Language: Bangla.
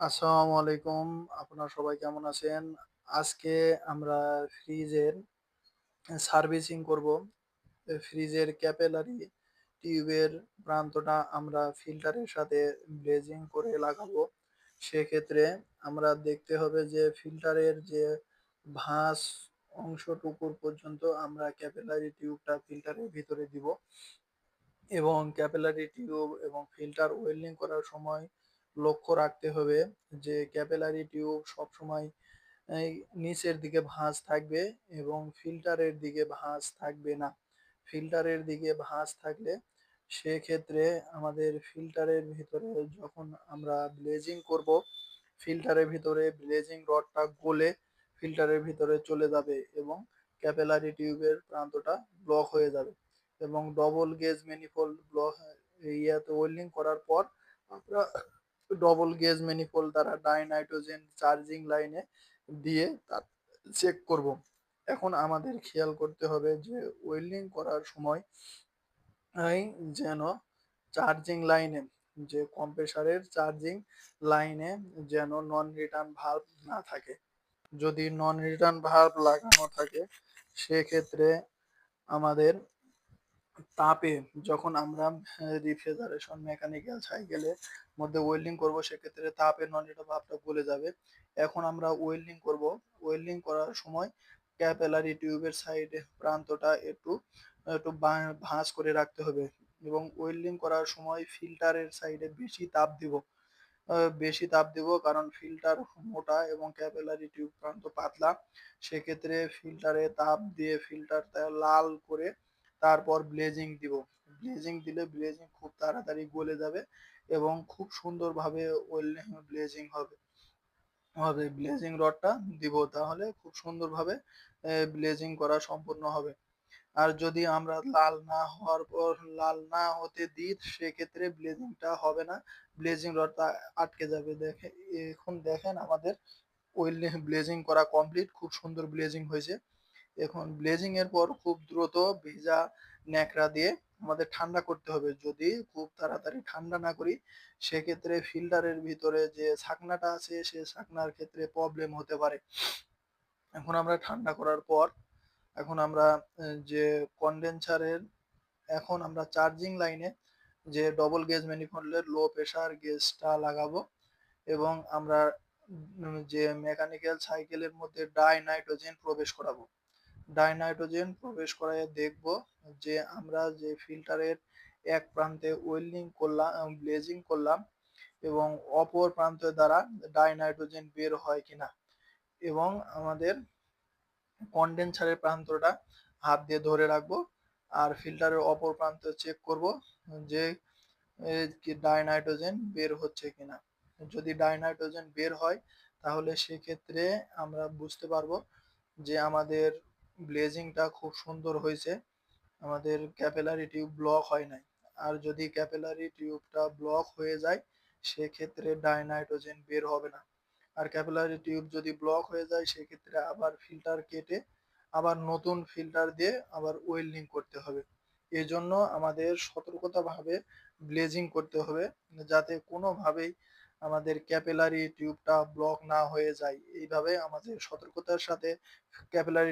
আসসালামু আলাইকুম। আপনারা সবাই কেমন আছেন? আজকে আমরা ফ্রিজের সার্ভিসিং করব। ফ্রিজের ক্যাপেলারি টিউবের প্রান্তটা আমরা ফিল্টারের সাথে ব্লেজিং করে লাগাবো। সেক্ষেত্রে আমরা দেখতে হবে যে ফিল্টারের যে ভাঁজ অংশটুকুর পর্যন্ত আমরা ক্যাপেলারি টিউবটা ফিল্টারের ভিতরে দিব। এবং ক্যাপেলারি টিউব এবং ফিল্টার ওয়েল্ডিং করার সময় লক্ষ্য রাখতে হবে যে ক্যাপেলারি টিউব সবসময় নিচের দিকে ভাঁজ থাকবে এবং ফিল্টারের দিকে ভাঁজ থাকবে না। ফিল্টারের দিকে ভাঁজ থাকলে সেক্ষেত্রে আমাদের ফিল্টারের ভিতরে যখন আমরা ব্লেজিং করব, ফিল্টারের ভিতরে ব্লেজিং রডটা গলে ফিল্টারের ভিতরে চলে যাবে এবং ক্যাপেলারি টিউবের প্রান্তটা ব্লক হয়ে যাবে এবং ডবল গেজ ম্যানিফোল্ড ব্লক, ইয়াতে ওয়েল্ডিং করার পর আমরা ডবল গেজ ম্যানিফোল্ড দ্বারা ডাই নাইট্রোজেন চার্জিং লাইনে দিয়ে তার চেক করব। এখন আমাদের খেয়াল করতে হবে যে ওয়েল্ডিং করার সময় যেন চার্জিং লাইনে যে কম্প্রেসারের চার্জিং লাইনে যেন নন রিটার্ন ভাল্ব না থাকে। যদি নন রিটার্ন ভাল্ব লাগানো থাকে, সেক্ষেত্রে আমাদের তাপে যখন আমরা রিফ্রিজারেশন মেকানিক্যাল সাইকেলের মধ্যে ওয়েল্ডিং করব, সেক্ষেত্রে তাপের নন রিটার্ন ভাবটা গলে যাবে। এখন আমরা ওয়েল্ডিং করব। ওয়েল্ডিং করার সময় ক্যাপেলারি টিউবের সাইডে প্রান্তটা একটু একটু ভাঁজ করে রাখতে হবে এবং ওয়েল্ডিং করার সময় ফিল্টারের সাইডে বেশি তাপ দিব। বেশি তাপ দিব কারণ ফিল্টার মোটা এবং ক্যাপেলারি টিউব প্রান্ত পাতলা। সেক্ষেত্রে ফিল্টারে তাপ দিয়ে ফিল্টারটা লাল করে তারপর ব্লেজিং দিব। ব্লেজিং দিলে ব্লেজিং খুব তাড়াতাড়ি গলে যাবে এবং খুব সুন্দরভাবে ব্লেজিং হবে। হবে ব্লেজিং রডটা দিব তাহলে খুব সুন্দরভাবে ব্লেজিং করা সম্পূর্ণ হবে। আর যদি আমরা লাল না হওয়ার পর লাল না হতে দিই, সেক্ষেত্রে ব্লেজিংটা হবে না। ব্লেজিং রডটা আটকে যাবে। দেখে, এখন দেখেন আমাদের ওয়েল্ডিং ব্লেজিং করা কমপ্লিট খুব সুন্দর ব্লেজিং হয়েছে। এখন ব্লেজিং এর পর খুব দ্রুত ভিজা ন্যাকড়া দিয়ে আমাদের ঠান্ডা করতে হবে। যদি খুব তাড়াতাড়ি ঠান্ডা না করি, সেক্ষেত্রে ফিল্টারের ভিতরে যে ছাকনাটা আছে, সে ছাকনার ক্ষেত্রে প্রবলেম হতে পারে। এখন আমরা ঠান্ডা করার পর, এখন আমরা যে কন্ডেন্সারের এখন আমরা চার্জিং লাইনে যে ডবল গেজ ম্যানিফোল্ডের লো প্রেশার গেজটা লাগাবো এবং আমরা যে মেকানিক্যাল সাইকেলের মধ্যে ডাই নাইট্রোজেন প্রবেশ করাবো। ডাই নাইট্রোজেন প্রবেশ করায় দেখব যে আমরা যে ফিল্টারের এক প্রান্তে ওয়েল্ডিং করলাম ব্লেজিং করলাম এবং অপর প্রান্তের দ্বারা ডাইনাইট্রোজেন বের হয় কিনা এবং আমাদের কন্ডেন্সারের প্রান্তটা হাত দিয়ে ধরে রাখব আর ফিল্টারের অপর প্রান্ত চেক করব যে ডাই নাইট্রোজেন বের হচ্ছে কিনা। যদি ডাইনাইট্রোজেন বের হয় তাহলে সেক্ষেত্রে আমরা বুঝতে পারব যে আমাদের ব্লেজিংটা খুব সুন্দর হয়েছে। আমাদের ক্যাপেলারি টিউব ব্লক হয় নাই। আর যদি ক্যাপেলারি টিউবটা ব্লক হয়ে যায়, সেক্ষেত্রে ডাই নাইট্রোজেন বের হবে না। আর ক্যাপিলারি টিউব যদি ব্লক হয়ে যায়, সেক্ষেত্রে আবার ফিল্টার কেটে, আবার নতুন ফিল্টার দিয়ে আবার ওয়েল্ডিং করতে হবে। এই জন্য আমাদের সতর্কতাভাবে ব্লেজিং করতে হবে, যাতে কোনোভাবেই আমাদের ক্যাপিলারি টিউবটা ব্লক না হয়ে যায়। এইভাবে আমাদের সতর্কতার সাথে ক্যাপিলারি